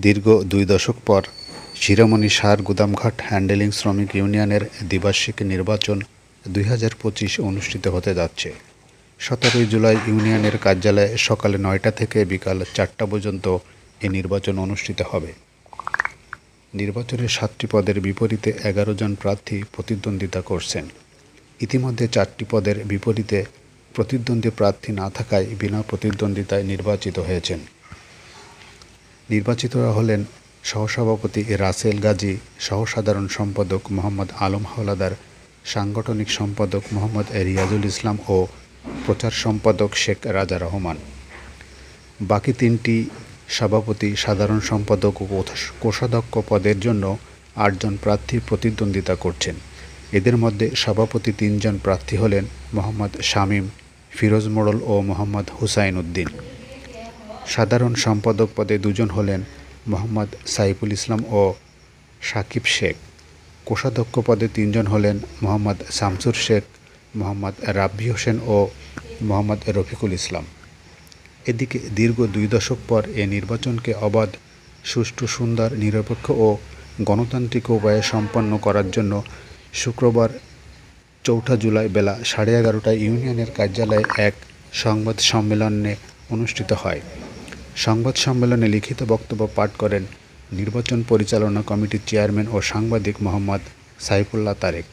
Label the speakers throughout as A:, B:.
A: দীর্ঘ দুই দশক পর শিরোমণি সার গুদামঘাট হ্যান্ডেলিং শ্রমিক ইউনিয়নের দ্বিবার্ষিক নির্বাচন দুই হাজার পঁচিশ অনুষ্ঠিত হতে যাচ্ছে। সতেরোই জুলাই ইউনিয়নের কার্যালয়ে সকালে নয়টা থেকে বিকাল চারটা পর্যন্ত এই নির্বাচন অনুষ্ঠিত হবে। নির্বাচনের সাতটি পদের বিপরীতে এগারো জন প্রার্থী প্রতিদ্বন্দ্বিতা করছেন। ইতিমধ্যে চারটি পদের বিপরীতে প্রতিদ্বন্দ্বী প্রার্থী না থাকায় বিনা প্রতিদ্বন্দ্বিতায় নির্বাচিত হয়েছেন। নির্বাচিতরা হলেন সহসভাপতি রাসেল গাজী, সহসাধারণ সম্পাদক মোহাম্মদ আলম হাওলাদার, সাংগঠনিক সম্পাদক মোহাম্মদ রিয়াজুল ইসলাম ও প্রচার সম্পাদক শেখ রাজা রহমান। বাকি তিনটি সভাপতি সাধারণ সম্পাদক ও কোষাধ্যক্ষ পদের জন্য আটজন প্রার্থী প্রতিদ্বন্দ্বিতা করছেন। এদের মধ্যে সভাপতি তিনজন প্রার্থী হলেন মোহাম্মদ শামীম, ফিরোজ মোড়ল ও মোহাম্মদ হুসাইন উদ্দিন। সাধারণ সম্পাদক পদে দুজন হলেন মোহাম্মদ সাইফুল ইসলাম ও সাকিব শেখ। কোষাধ্যক্ষ পদে তিনজন হলেন মোহাম্মদ শামসুর শেখ, মোহাম্মদ রাব্বি হোসেন ও মোহাম্মদ রফিকুল ইসলাম। এদিকে দীর্ঘ দুই দশক পর এ নির্বাচনকে অবাধ, সুষ্ঠু, সুন্দর, নিরপেক্ষ ও গণতান্ত্রিক উপায়ে সম্পন্ন করার জন্য শুক্রবার চৌঠা জুলাই বেলা সাড়ে এগারোটায় ইউনিয়নের কার্যালয়ে এক সংবাদ সম্মেলনে অনুষ্ঠিত হয়। সংবাদ সম্মেলনে লিখিত বক্তব্য পাঠ করেন নির্বাচন পরিচালনা কমিটির চেয়ারম্যান ও সাংবাদিক মোহাম্মদ সাইফুল্লাহ তারেক।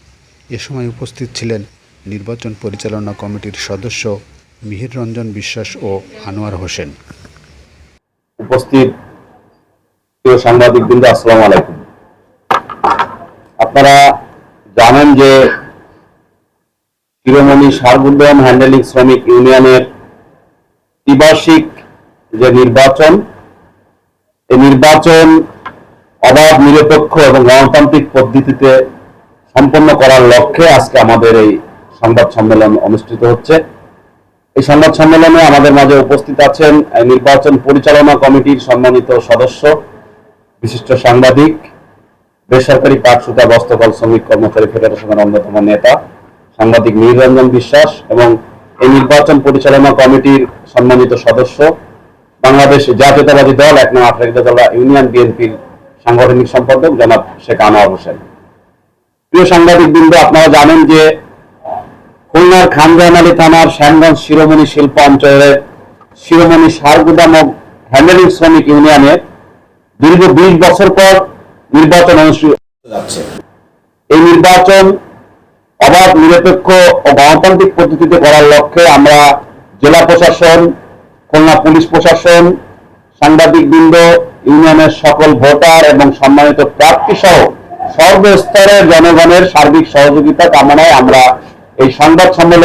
A: এ সময় উপস্থিত ছিলেন নির্বাচন পরিচালনা কমিটির সদস্য মিহির রঞ্জন বিশ্বাস ও আনোয়ার হোসেন।
B: উপস্থিত আলাইকুম। আপনারা জানেন যে শিরোমণি হ্যান্ডেলিং শ্রমিক ইউনিয়নের ত্রিবার্ষিক যে নির্বাচন, এই নির্বাচন অবাধ, নিরপেক্ষ এবং গণতান্ত্রিক পদ্ধতিতে সম্পন্ন করার লক্ষ্যে আজকে আমাদের এই সংবাদ সম্মেলন অনুষ্ঠিত হচ্ছে। এই সংবাদ সম্মেলনে আমাদের মাঝে উপস্থিত আছেন নির্বাচন পরিচালনা কমিটির সম্মানিত সদস্য, বিশিষ্ট সাংবাদিক, বেসরকারি পাট সুতা বস্ত্রকল শ্রমিক কর্মচারী ফেডারেশনের অন্যতম নেতা, সাংবাদিক নীলরঞ্জন বিশ্বাস এবং এই নির্বাচন পরিচালনা কমিটির সম্মানিত সদস্য বাংলাদেশ জাতীয়তাবাদী দল, এক নং আফ্রিকা ইউনিয়ন বিএনপির সাংগঠনিক সম্পাদক জনাব শেখ আনোয়ার হোসেন। প্রিয় সাংবাদিক বৃন্দ আপনারা জানেন যে খুলনার খানজাহান থানার শ্যামগঞ্জ শিরোমণি শিল্প অঞ্চলের শিরোমণি সারগুদাম ও হ্যান্ডেলিং শ্রমিক ইউনিয়নের দীর্ঘ বিশ বছর পর নির্বাচন অনুষ্ঠিত যাচ্ছে এই নির্বাচন অবাধ, নিরপেক্ষ ও গণতান্ত্রিক পদ্ধতিতে করার লক্ষ্যে আমরা জেলা প্রশাসন খুলনা পুলিশ প্রশাসন সাংবাদিক বৃন্দ ইউনিয়নের সকল ভোটার এবং সম্মানিত প্রার্থী সহ সর্বস্তরের জনগণের সার্বিক সহযোগিতা কামনায় আমরা এই সংবাদ সম্মেলন